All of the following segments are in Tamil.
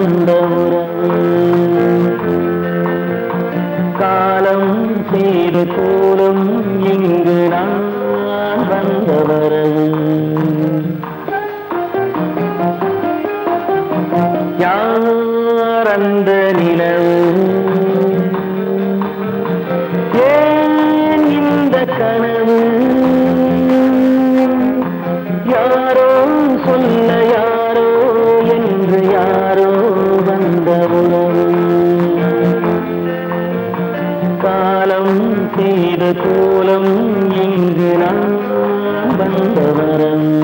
கொண்ட உறவு காலம் செய்து போலும் இங்கு நான் வந்த வரவு யார் அந்த நிலவு? ஏன் இந்த கனவு கோலம் இங்கு நான் வந்தவரன்.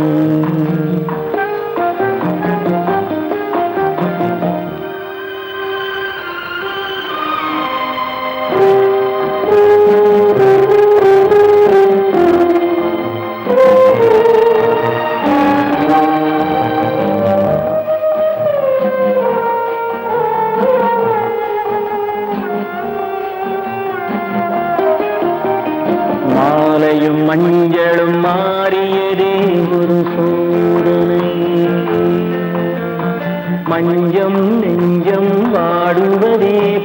நாளும் மாறியதே ஒரு சோதனை. மஞ்சம் நெஞ்சம் வாடுவதே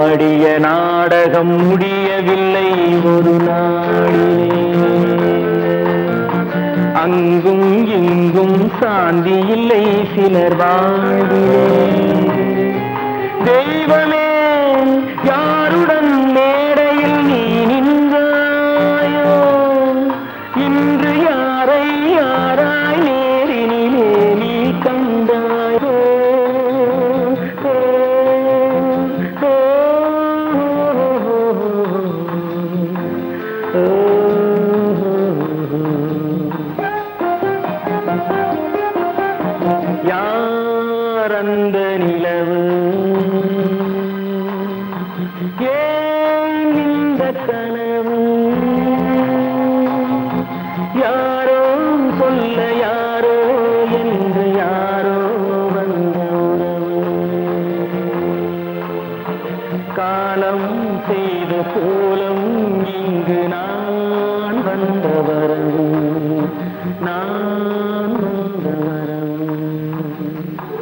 ஆடிய நாடகம் முடியவில்லை ஒரு நாடிலே அங்கும் இங்கும் சாந்தி இல்லை சிலர் வாழ்விலே தெய்வமே பரந்த நிலவு.